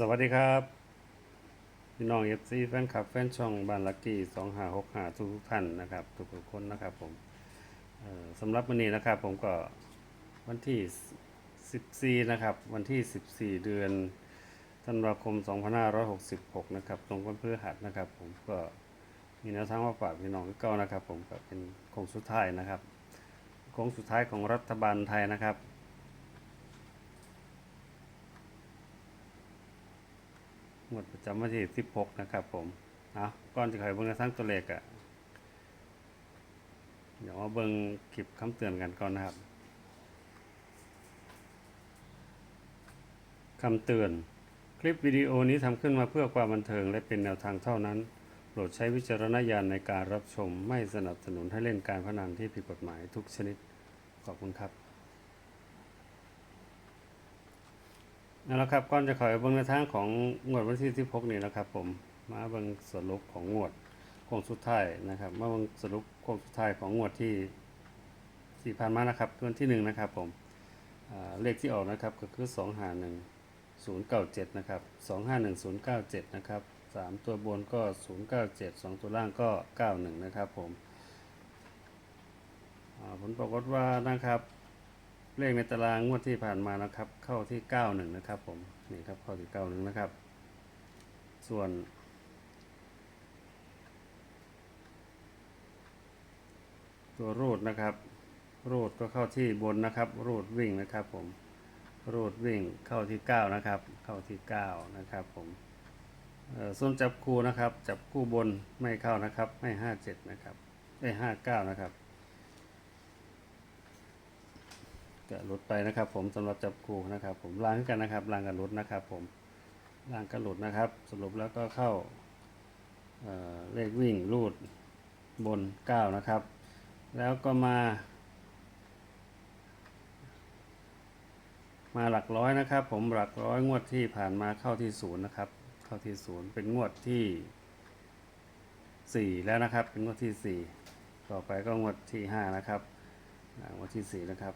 สวัสดีครับพี่น้องเอฟซีแฟนคลับแฟนช่องบ้านลักกี้สองห้าหกห้าทุกท่านนะครับทุกคนนะครับผมสำหรับวันนี้นะครับผมก็วันที่สิบสี่นะครับวันที่สิบสี่เดือนธันวาคมสองพันห้าร้อยหกสิบหกนะครับตรงวันพฤหัสนะครับผมก็มีแนวทางมาฝากพี่น้องก็นะครับผมก็เป็นโค้งสุดท้ายนะครับโค้งสุดท้ายของรัฐบาลไทยนะครับ หมวดประจำวันที่16นะครับผมเอาก่อนจะขายเบิ่งกระทั่งตัวเลขอะเดี๋ยวมาเบิ่งคลิปคำเตือนกันก่อนนะครับคำเตือน คลิปวิดีโอนี้ทำขึ้นมาเพื่อความบันเทิงและเป็นแนวทางเท่านั้น โปรดใช้วิจารณญาณในการรับชมไม่สนับสนุนให้เล่นการพนันที่ผิดกฎหมายทุกชนิด ขอบคุณครับ นั่นแหละครับก่อนจะขอเบิ่งในทางของงวดวันที่16นี่นะครับ ผมมาเบิ่งสรุปของงวดโค้งสุดท้ายนะครับ มาเบิ่งสรุปโค้งสุดท้ายของงวดที่ที่ผ่านมานะครับวันที่หนึ่งนะครับ ผมเลขที่ออกนะครับก็คือ251 097นะครับ251 097นะครับสามตัวบนก็097สองตัวล่างก็91นะครับ ผมผลปรากฏว่านะครับ เลขในตารางงวดที่ผ่านมานะครับ เข้าที่91นะครับ ผมนี่ครับเข้าที่91นะครับ ส่วนตัวรูดนะครับ รูดก็เข้าที่บนนะครับ รูดวิ่งนะครับ ผม รูดวิ่งเข้าที่9นะครับ เข้าที่9นะครับ ผมส่วนจับคู่นะครับ จับคู่บนไม่เข้านะครับ ไม่ 57 นะครับไม่59 นะครับ ก็หลุดไปนะครับ ผมสำหรับจับคู่นะครับ ผมล้างกันนะครับล้างกันหลุดนะครับ ผมล้างกันหลุดนะครับ สรุปแล้วก็เข้าเเลขวิ่งรูดบน 9 นะครับ แล้วก็มา มาหลักร้อยนะครับ ผมหลักร้อยงวดที่ผ่านมาเข้าที่ศูนย์นะครับ เข้าที่ศูนย์เป็นงวดที่สี่แล้วนะครับ เป็นงวดที่สี่ต่อไปก็งวดที่ห้านะครับงวดที่สี่นะครับ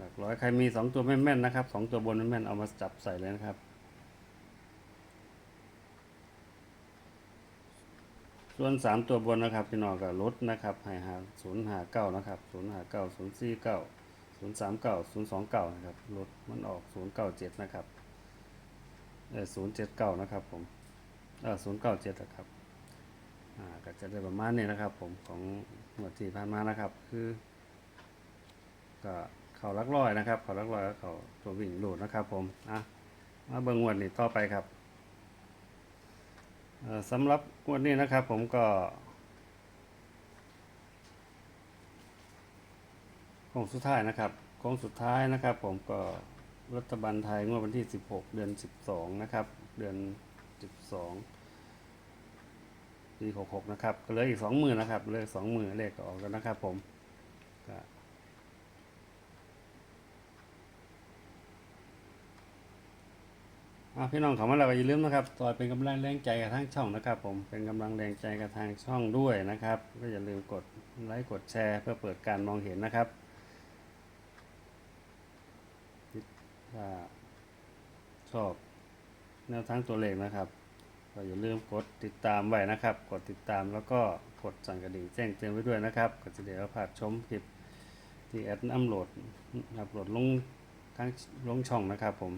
หลักร้อยใครมีสองตัวแม่นๆนะครับสองตัวบนแม่นๆเอามาจับใส่เลยนะครับ ส่วนสามตัวบนนะครับพี่น้องกับลดนะครับให้หาศูนย์หาเก้านะครับศูนย์หาเก้าศูนย์สี่เก้าศูนย์สามเก้าศูนย์สองเก้านะครับลดมันออกศูนย์เก้าเจ็ดนะครับเออศูนย์เจ็ดเก้านะครับผมเออศูนย์เก้าเจ็ดนะครับอ่าก็จะได้ประมาณนี้นะครับผมของหมวดที่ผ่านมานะครับคือก็ เขาลักร้อยนะครับ เขาลักร้อยแล้วเขาตัววิ่งหลุดนะครับ ผมอะมาเบิ่งงวดนี้ต่อไปครับสำหรับงวดนี้นะครับ ผมก็โค้งสุดท้ายนะครับโค้งสุดท้ายนะครับ ผมก็รัฐบาลไทยงวดวันที่ 16 เดือน 12 นะครับ เดือน 12 ปี 66 นะครับ ก็เหลืออีกสองมือนะครับเหลือสองมือเลขก็ออกแล้วนะครับ ผมก็ อะ พี่น้องขอมาเราก็อย่าลืมนะครับต่อยเป็นกำลังแรงใจกับทางช่องนะครับ ผมเป็นกำลังแรงใจกับทางช่องด้วยนะครับ ก็อย่าลืมกดไลค์กดแชร์ เพื่อเปิดการมองเห็นนะครับถ้าชอบแนวทางตัวเลขนะครับก็อย่าลืมกดติดตามไว้นะครับ กดติดตามแล้วก็กดสั่นกระดิ่งแจ้งเตือนไว้ด้วยนะครับก็จะได้รับผาดชมคลิปที่แอดอัปโหลดอัปโหลดลงทั้งลงช่องนะครับผม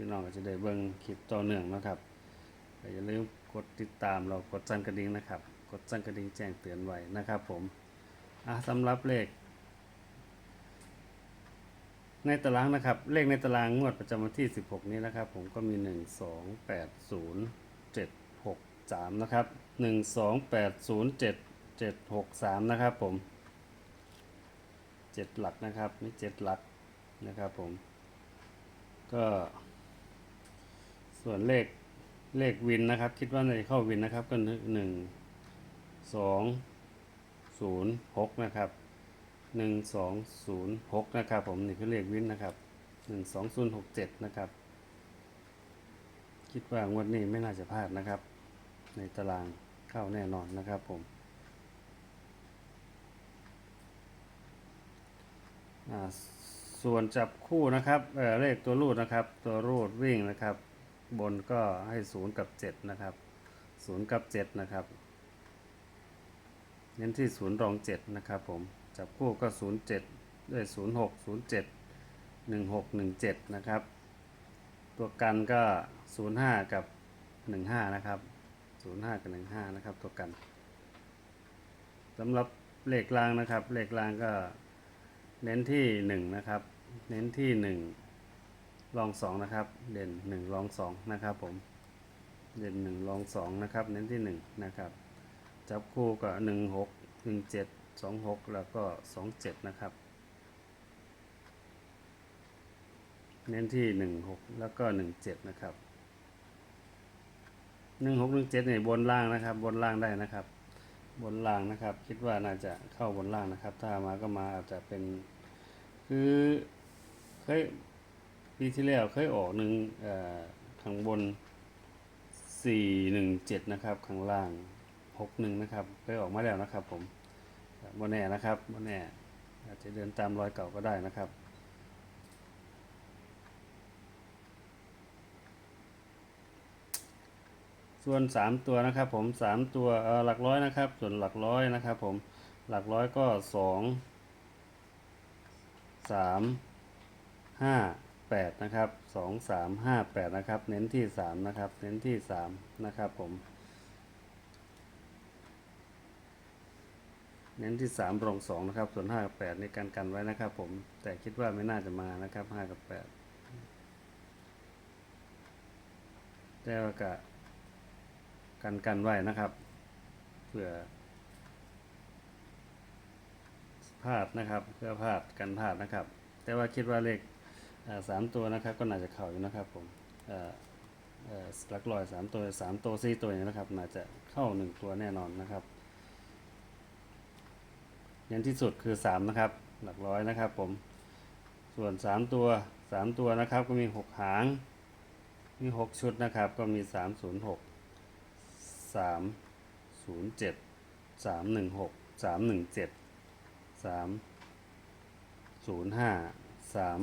พี่น้องก็จะได้เบิ่งคลิปต่อเนื่องนะครับอย่าลืมกดติดตามเรากดสั่นกระดิ่งนะครับ กดสั่นกระดิ่งแจ้งเตือนไว้นะครับผมอะสำหรับเลข ในตารางนะครับ เลขในตารางงวดประจำวันที่ 16 นี้นะครับ ผมก็มี 1 2 8 0 7 6 3 นะครับ 1 2 8 0 7 7 6 3 นะครับผม 7 หลักนะครับนี่7หลักนะครับผมก็ ส่วนเลขเลขวินนะครับ คิดว่าในเข้าวินนะครับก็หนึ่งสองศูนย์หกนะครับหนึ่งสองศูนย์หกนะครับ ผมนี่คือเลขวินนะครับหนึ่งสองศูนย์หกเจ็ดนะครับ คิดว่างวดนี้ไม่น่าจะพลาดนะครับ ในตารางเข้าแน่นอนนะครับผมส่วนจับคู่นะครับเเลขตัวรูดนะครับ ตัวรูดวิ่งนะครับ บนก็ให้ศูนย์กับเจ็ดนะครับศูนย์กับเจ็ดนะครับ เน้นที่ศูนย์รองเจ็ดนะครับผม จับคู่ก็ศูนย์เจ็ดด้วยศูนย์หกศูนย์เจ็ดหนึ่งหกหนึ่งเจ็ดนะครับ ตัวกันก็ศูนย์ห้ากับหนึ่งห้านะครับศูนย์ห้ากับหนึ่งห้านะครับ ตัวกันสำหรับเลขรางนะครับ เลขรางก็เน้นที่หนึ่งนะครับ เน้นที่หนึ่ง รองสองนะครับ เด่นหนึ่งรองสองนะครับผม เด่นหนึ่งรองสองนะครับ เน้นที่หนึ่งนะครับ จับคู่ก็หนึ่งหกหนึ่งเจ็ดสองหกแล้วก็สองเจ็ดนะครับ เน้นที่หนึ่งหกแล้วก็หนึ่งเจ็ดนะครับหนึ่งหกหนึ่งเจ็ดเนี่ยบนล่างนะครับ บนล่างได้นะครับ บนล่างนะครับ คิดว่าน่าจะเข้าบนล่างนะครับ ถ้ามาก็มาอาจจะเป็น คือเคย ปีที่แล้วเคยออกหนึ่งข้างบนสี่หนึ่งเจ็ดนะครับ ข้างล่างหกหนึ่งนะครับเคยออกมาแล้วนะครับผมบนแน่นะครับบนแน่อาจจะเดินตามรอยเก่าก็ได้นะครับส่วนสามตัวนะครับผมสามตัวหลักร้อยนะครับ ส่วนหลักร้อยนะครับผมหลักร้อยก็สอง สามห้าแปดนะครับสองสามห้าแปดนะครับ เน้นที่สามนะครับ เน้นที่สามนะครับผม เน้นที่สามรองสองนะครับ ส่วนห้ากับแปดในการกันไว้นะครับผม แต่คิดว่าไม่น่าจะมานะครับห้ากับแปดแต่ว่ากะกันกันไว้นะครับ เพื่อพลาดนะครับ เพื่อพลาดกันพลาดนะครับ แต่ว่าคิดว่าเลข สามตัวนะครับก็น่าจะเข้าอยู่นะครับผมหลักลอยสามตัวสามตัวสี่ตัวอย่างนี้นะครับน่าจะเข้าหนึ่งตัวแน่นอนนะครับเน้นที่สุดคือสามนะครับหลักร้อยนะครับผมส่วนสามตัวสามตัวนะครับก็มีหกหางมีหกชุดนะครับก็มีสามศูนย์หกสามศูนย์เจ็ดสามหนึ่งหกสามหนึ่งเจ็ดสามศูนย์ห้าสาม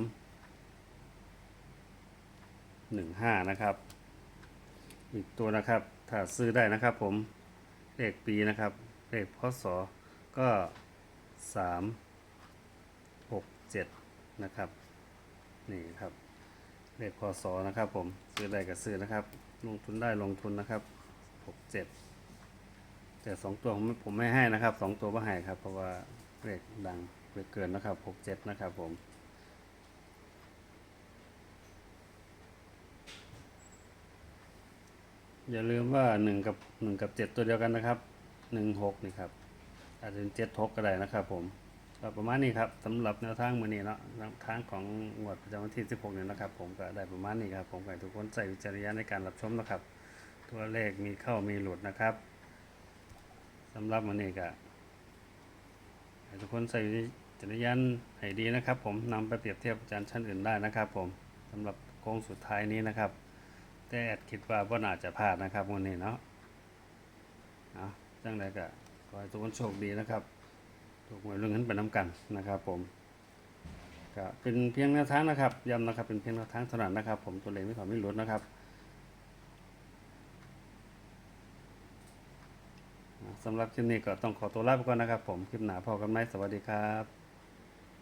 หนึ่งห้านะครับ อีกตัวนะครับ ถ้าซื้อได้นะครับผม เลขปีนะครับ เลขพศก็สามหกเจ็ดนะครับ นี่ครับ เลขพศนะครับผม ซื้อได้ก็ซื้อนะครับ ลงทุนได้ลงทุนนะครับหกเจ็ดแต่สองตัวผมไม่ผมไม่ให้นะครับสองตัวไม่ให้ครับ เพราะว่าเลขดังเลขเกินนะครับหกเจ็ดนะครับผม อย่าลืมว่าหนึ่งกับหนึ่งกับเจ็ดตัวเดียวกันนะครับหนึ่งหกนี่ครับอาจจะเป็นเจ็ดหกก็ได้นะครับผมประมาณนี้ครับสำหรับแนวทางมือนี้เนาะแนวทางของงวดประจำวันที่ 16เนี่ยนะครับ ผมก็ได้ประมาณนี้ครับผมขอให้ทุกคนใส่วิจารณญาณในการรับชมนะครับ ตัวเลขมีเข้ามีหลุดนะครับสำหรับมันนี้ก็ให้ทุกคนใส่วิจารณญาณให้ดีนะครับ ผมนำไปเปรียบเทียบอาจารย์ชั้นอื่นได้นะครับ ผมสำหรับโค้งสุดท้ายนี้นะครับ แต่แอดคิดว่าบ่น่าจะพลาดนะครับวันนี้เนาะเอาจังไดก็ขอให้ทุกคนโชคดีนะครับถูกหวยเรื่องนั้นไปน้ำกันนะครับ ผมก็เป็นเพียงแนวทางนะครับย้ำนะครับเป็นเพียงแนวทางเท่านั้นนะครับ ผมตัวเลขไม่ขอไม่ลดนะครับสำหรับคลิปนี้ก็ต้องขอตัวลาไปก่อนนะครับ ผมคลิปหนาพอกันไหมสวัสดีครับ